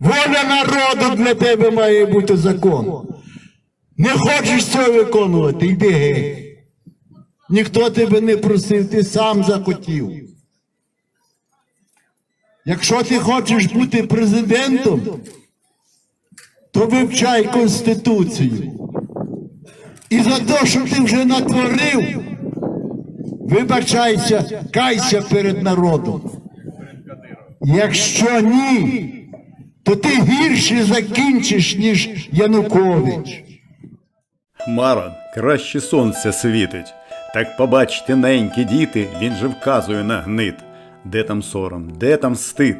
Воля народу для тебе має бути закон. Не хочеш цього виконувати, йди геть. Ніхто тебе не просив, ти сам захотів. Якщо ти хочеш бути президентом, то вивчай Конституцію. І за те, що ти вже натворив, вибачайся, кайся перед народом. Якщо ні, то ти гірше закінчиш, ніж Янукович. Хмара, краще сонце світить. Так побачте, ненькі діти, він же вказує на гнит. Де там сором, де там стид?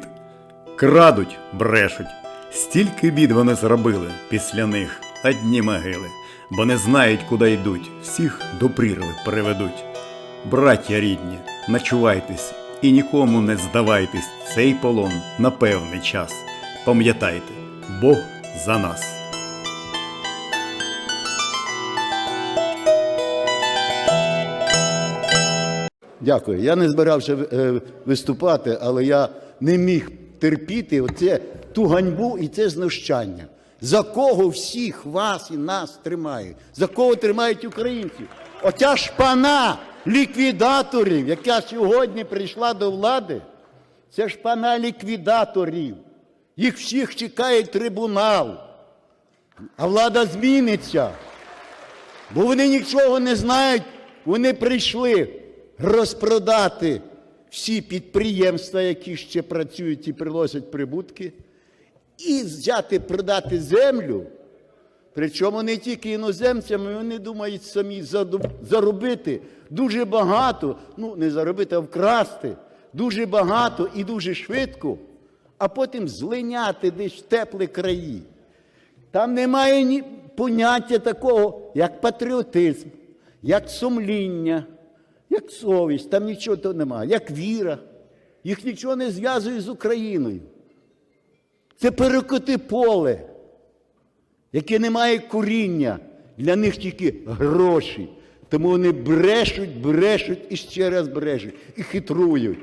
Крадуть, брешуть. Стільки бід вони зробили, після них одні могили, бо не знають, куди йдуть, всіх до прірви приведуть. Браття рідні, начувайтесь і нікому не здавайтесь, цей полон на певний час. Пам'ятайте, Бог за нас. Дякую. Я не збирався е, виступати, але я не міг терпіти оце, ту ганьбу і це знущання. За кого всіх вас і нас тримають? За кого тримають українців? Оця шпана ліквідаторів, яка сьогодні прийшла до влади, це шпана ліквідаторів. Їх всіх чекає трибунал. А влада зміниться. Бо вони нічого не знають, вони прийшли розпродати всі підприємства, які ще працюють і приносять прибутки, і взяти продати землю. Причому не тільки іноземцями, вони думають самі заробити дуже багато, ну не заробити, а вкрасти дуже багато і дуже швидко, а потім злиняти десь в теплі краї. Там немає ні поняття такого, як патріотизм, як сумління, як совість, там нічого того немає, як віра. Їх нічого не зв'язує з Україною. Це перекоти поле, яке не має коріння, для них тільки гроші. Тому вони брешуть, брешуть і ще раз брешуть, і хитрують.